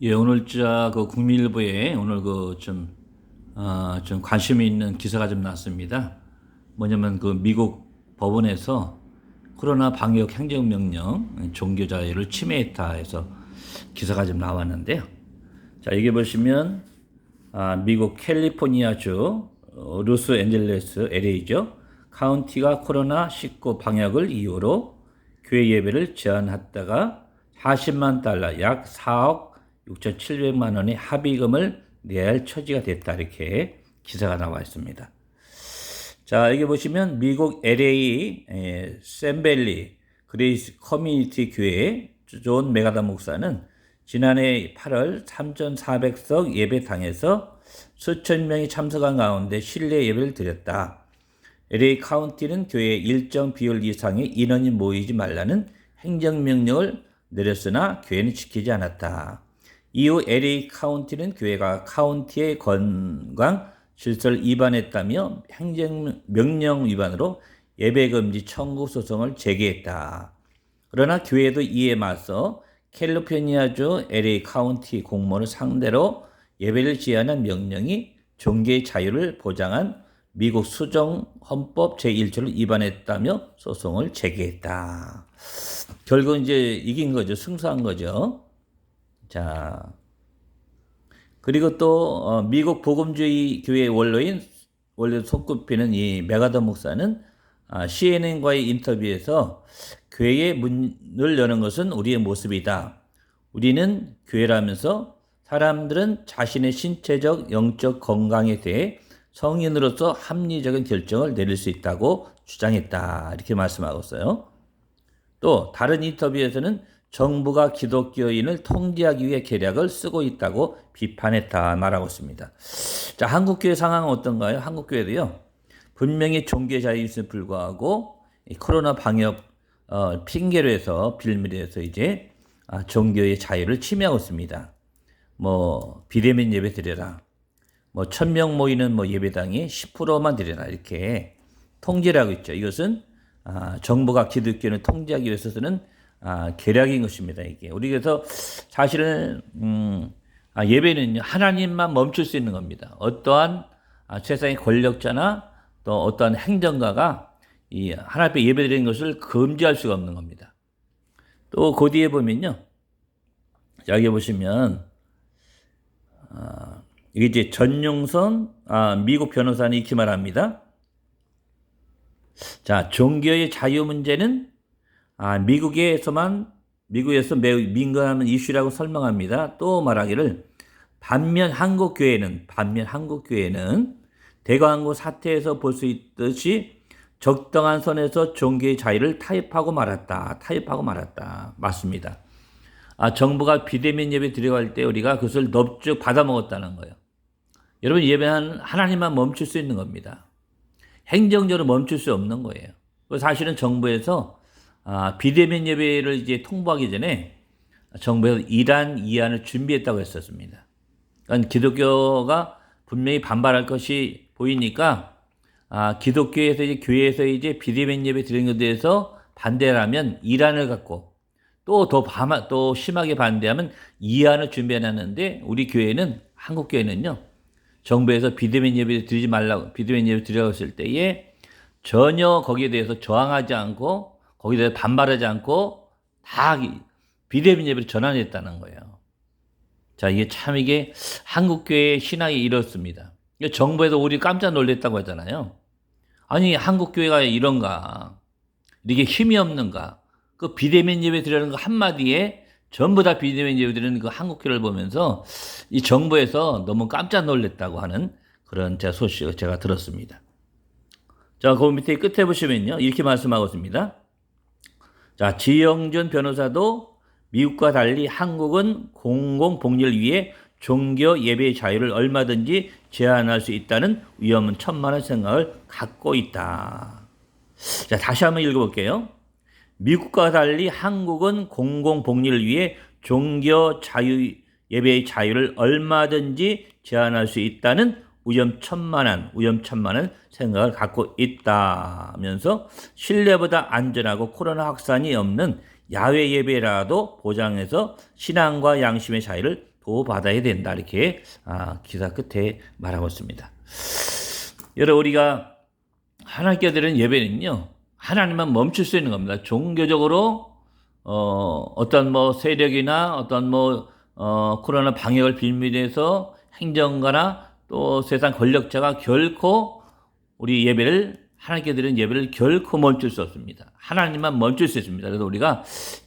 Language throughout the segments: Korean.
예, 오늘자 그 국민일보에 오늘 그좀 어, 좀 관심이 있는 기사가 좀 났습니다. 뭐냐면 그 미국 법원에서 코로나 방역 행정명령 종교 자유를 침해했다 해서 기사가 좀 나왔는데요. 자, 여기 보시면 아, 미국 캘리포니아주 어, 로스앤젤레스 LA죠. 카운티가 코로나 19 방역을 이유로 교회 예배를 제한했다가 40만 달러 약 4억 6,700만 원의 합의금을 내야 할 처지가 됐다 이렇게 기사가 나와 있습니다. 자 여기 보시면 미국 LA 에, 샌벨리 그레이스 커뮤니티 교회 존 메가다 목사는 지난해 8월 3,400석 예배당에서 수천 명이 참석한 가운데 실내 예배를 드렸다. LA 카운티는 교회 일정 비율 이상의 인원이 모이지 말라는 행정명령을 내렸으나 교회는 지키지 않았다. 이후 LA 카운티는 교회가 카운티의 건강 질서를 위반했다며 행정명령 위반으로 예배금지 청구 소송을 제기했다. 그러나 교회도 이에 맞서 캘리포니아주 LA 카운티 공무원을 상대로 예배를 제한한 명령이 종교의 자유를 보장한 미국 수정 헌법 제1조를 위반했다며 소송을 제기했다. 결국 이제 이긴 거죠. 승소한 거죠. 자. 그리고 또 어, 미국 복음주의 교회 원로인 원래 손꼽히는 이 메가더 목사는 아, CNN과의 인터뷰에서 교회의 문을 여는 것은 우리의 모습이다. 우리는 교회라면서 사람들은 자신의 신체적, 영적 건강에 대해 성인으로서 합리적인 결정을 내릴 수 있다고 주장했다. 이렇게 말씀하고 있어요. 또 다른 인터뷰에서는 정부가 기독교인을 통제하기 위해 계략을 쓰고 있다고 비판했다 말하고 있습니다. 자, 한국교회 상황은 어떤가요? 한국교회도요. 분명히 종교 자유임에 불구하고 코로나 방역 어, 핑계로 해서 빌미로 서 이제 아, 종교의 자유를 침해하고 있습니다. 뭐 비대면 예배 드려라. 뭐 천명 모이는 뭐 예배당이 10%만 드려라 이렇게 통제를 하고 있죠. 이것은 아, 정부가 기독교를 통제하기 위해서는 아, 계략인 것입니다. 이게 우리 그래서 사실은 음, 아, 예배는 하나님만 멈출 수 있는 겁니다. 어떠한 아, 세상의 권력자나 또 어떠한 행정가가 이 하나님 앞에 예배드리는 것을 금지할 수가 없는 겁니다. 또 그 뒤에 보면요, 여기 보시면 아, 이게 이제 전용선 아, 미국 변호사는 이렇게 말합니다. 자, 종교의 자유 문제는 아, 미국에서만 미국에서 매우 민감한 이슈라고 설명합니다. 또 말하기를 반면 한국 교회는 반면 한국 교회는 대광고 사태에서 볼 수 있듯이 적당한 선에서 종교의 자유를 타협하고 말았다. 타협하고 말았다. 맞습니다. 아, 정부가 비대면 예배 드려갈 때 우리가 그것을 넙죽 받아 먹었다는 거예요. 여러분 예배는 하나님만 멈출 수 있는 겁니다. 행정적으로 멈출 수 없는 거예요. 사실은 정부에서 아, 비대면 예배를 이제 통보하기 전에 정부에서 이란 이안을 준비했다고 했었습니다. 그러니까 기독교가 분명히 반발할 것이 보이니까 아, 기독교에서 이제 교회에서 이제 비대면 예배 드리는 것에 대해서 반대를 하면 이란을 갖고 또더 또 심하게 반대하면 이안을 준비해 놨는데 우리 교회는 한국 교회는요. 정부에서 비대면 예배 드리지 말라고 비대면 예배 드리라고 했을 때에 전혀 거기에 대해서 저항하지 않고 거기에 대해서 반발하지 않고 다 비대면 예배를 전환했다는 거예요. 자, 이게 참 이게 한국교회의 신앙이 이렇습니다. 정부에서 우리 깜짝 놀랐다고 하잖아요. 아니, 한국교회가 이런가? 이게 힘이 없는가? 그 비대면 예배 드리는 거 한마디에 전부 다 비대면 예배 드리는 그 한국교회를 보면서 이 정부에서 너무 깜짝 놀랐다고 하는 그런 제 소식을 제가 들었습니다. 자, 그 밑에 끝에 보시면요. 이렇게 말씀하고 있습니다. 자, 지영준 변호사도 미국과 달리 한국은 공공복리를 위해 종교 예배의 자유를 얼마든지 제한할 수 있다는 위험은 천만의 생각을 갖고 있다. 자, 다시 한번 읽어볼게요. 미국과 달리 한국은 공공복리를 위해 종교 자유, 예배의 자유를 얼마든지 제한할 수 있다는 위험천만한, 위험천만한 생각을 갖고 있다면서 신뢰보다 안전하고 코로나 확산이 없는 야외 예배라도 보장해서 신앙과 양심의 자유를 보호받아야 된다. 이렇게 아, 기사 끝에 말하고 있습니다. 여러분 우리가 하나님께 드리는 예배는요. 하나님만 멈출 수 있는 겁니다. 종교적으로 어, 어떤 뭐 세력이나 어떤 뭐 어, 코로나 방역을 빌미해서 행정가나 또 세상 권력자가 결코 우리 예배를 하나님께 드리는 예배를 결코 멈출 수 없습니다. 하나님만 멈출 수 있습니다. 그래서 우리가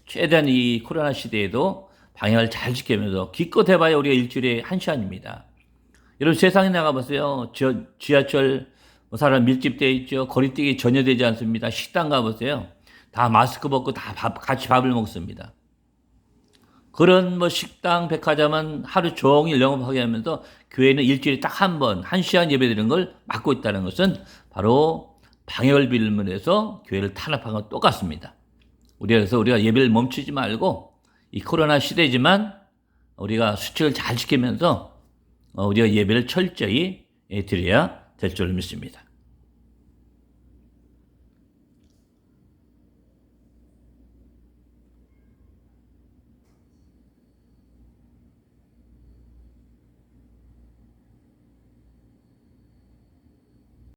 최대한 이 코로나 시대에도 방역을 잘 지키면서 기껏 해봐야 우리가 일주일에 한 시간입니다. 여러분 세상에 나가보세요. 저, 지하철 뭐 사람 밀집되어 있죠. 거리뛰기 전혀 되지 않습니다. 식당 가보세요. 다 마스크 벗고 다 밥, 같이 밥을 먹습니다. 그런 뭐 식당, 백화점은 하루 종일 영업하게 하면서 교회는 일주일에 딱 한 번, 한 시간 예배 드리는 걸 막고 있다는 것은 바로 방역을 빌면서 교회를 탄압한 것 똑같습니다. 우리가 그래서 우리가 예배를 멈추지 말고 이 코로나 시대지만 우리가 수칙을 잘 지키면서 어, 우리가 예배를 철저히 예, 드려야 될 줄 믿습니다.